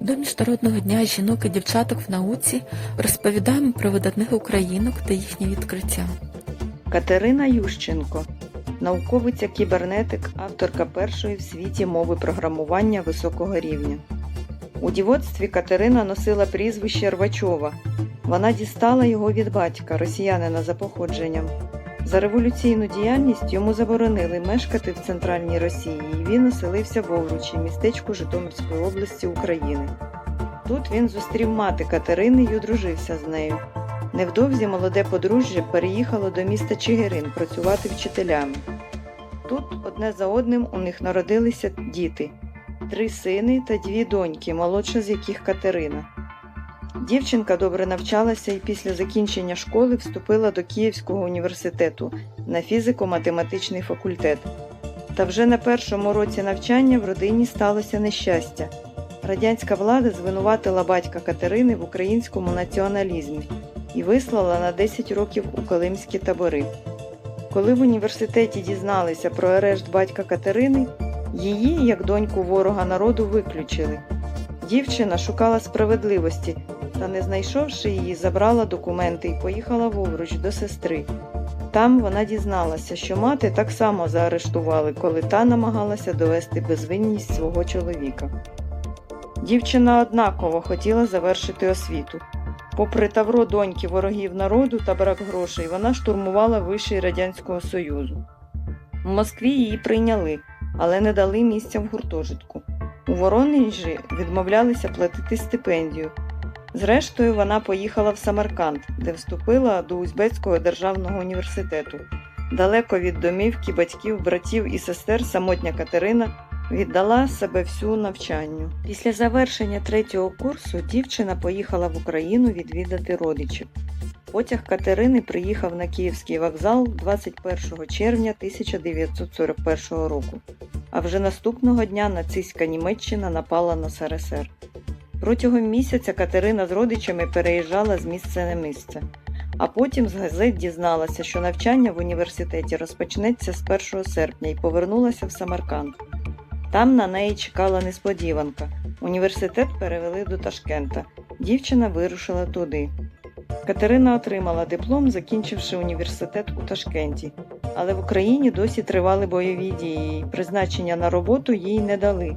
До Міжнародного дня жінок і дівчаток в науці розповідаємо про видатних українок та їхні відкриття. Катерина Ющенко, науковиця кібернетик, авторка першої в світі мови програмування високого рівня. У дівоцтві Катерина носила прізвище Рвачова. Вона дістала його від батька, росіянина за походженням. За революційну діяльність йому заборонили мешкати в центральній Росії, і він оселився в Овручі, містечку Житомирської області України. Тут він зустрів мати Катерини й одружився з нею. Невдовзі молоде подружжя переїхало до міста Чигирин працювати вчителями. Тут одне за одним у них народилися діти три сини та дві доньки, молодша з яких Катерина. Дівчинка добре навчалася і після закінчення школи вступила до Київського університету на фізико-математичний факультет. Та вже на першому році навчання в родині сталося нещастя. Радянська влада звинуватила батька Катерини в українському націоналізмі і вислала на 10 років у Калимські табори. Коли в університеті дізналися про арешт батька Катерини, її, як доньку ворога народу, виключили. Дівчина шукала справедливості та, не знайшовши її, забрала документи і поїхала в Овруч до сестри. Там вона дізналася, що мати так само заарештували, коли та намагалася довести безвинність свого чоловіка. Дівчина однаково хотіла завершити освіту. Попри тавро доньки ворогів народу та брак грошей, вона штурмувала виші Радянського Союзу. В Москві її прийняли, але не дали місця в гуртожитку. У Воронежі відмовлялися платити стипендію. Зрештою, вона поїхала в Самарканд, де вступила до Узбецького державного університету. Далеко від домівки, батьків, братів і сестер самотня Катерина віддала себе всю навчанню. Після завершення третього курсу дівчина поїхала в Україну відвідати родичів. Потяг Катерини приїхав на Київський вокзал 21 червня 1941 року. А вже наступного дня нацистська Німеччина напала на СРСР. Протягом місяця Катерина з родичами переїжджала з місця на місце. А потім з газет дізналася, що навчання в університеті розпочнеться з 1 серпня і повернулася в Самарканд. Там на неї чекала несподіванка. Університет перевели до Ташкента. Дівчина вирушила туди. Катерина отримала диплом, закінчивши університет у Ташкенті. Але в Україні досі тривали бойові дії, і призначення на роботу їй не дали.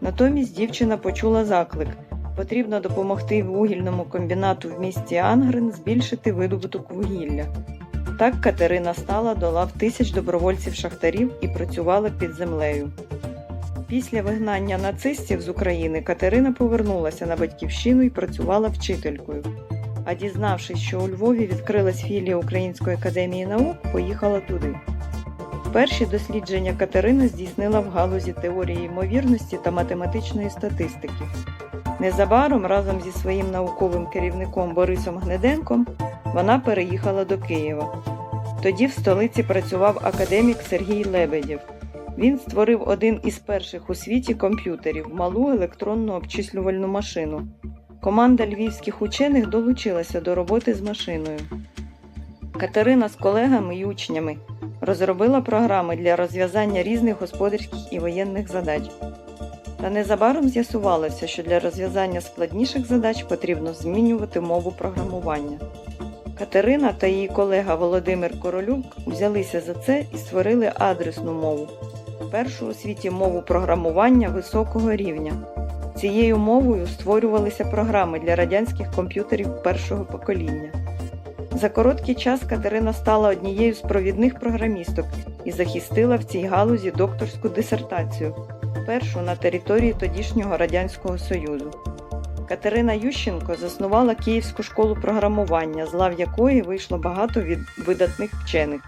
Натомість дівчина почула заклик. Потрібно допомогти вугільному комбінату в місті Ангрен збільшити видобуток вугілля. Так Катерина стала до лав тисяч добровольців-шахтарів і працювала під землею. Після вигнання нацистів з України Катерина повернулася на батьківщину і працювала вчителькою. А дізнавшись, що у Львові відкрилась філія Української академії наук, поїхала туди. Перші дослідження Катерина здійснила в галузі теорії ймовірності та математичної статистики. Незабаром разом зі своїм науковим керівником Борисом Гнеденком вона переїхала до Києва. Тоді в столиці працював академік Сергій Лебедєв. Він створив один із перших у світі комп'ютерів малу електронну обчислювальну машину. Команда львівських учених долучилася до роботи з машиною. Катерина з колегами і учнями розробила програми для розв'язання різних господарських і воєнних задач. Та незабаром з'ясувалося, що для розв'язання складніших задач потрібно змінювати мову програмування. Катерина та її колега Володимир Королюк взялися за це і створили адресну мову першу у світі мову програмування високого рівня. Цією мовою створювалися програми для радянських комп'ютерів першого покоління. За короткий час Катерина стала однією з провідних програмісток і захистила в цій галузі докторську дисертацію, першу на території тодішнього Радянського Союзу. Катерина Ющенко заснувала Київську школу програмування, з лав якої вийшло багато від видатних вчених.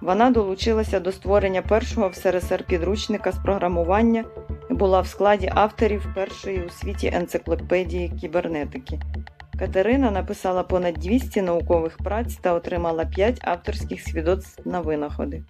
Вона долучилася до створення першого в СРСР підручника з програмування і була в складі авторів першої у світі енциклопедії кібернетики. Катерина написала понад 200 наукових праць та отримала 5 авторських свідоцтв на винаходи.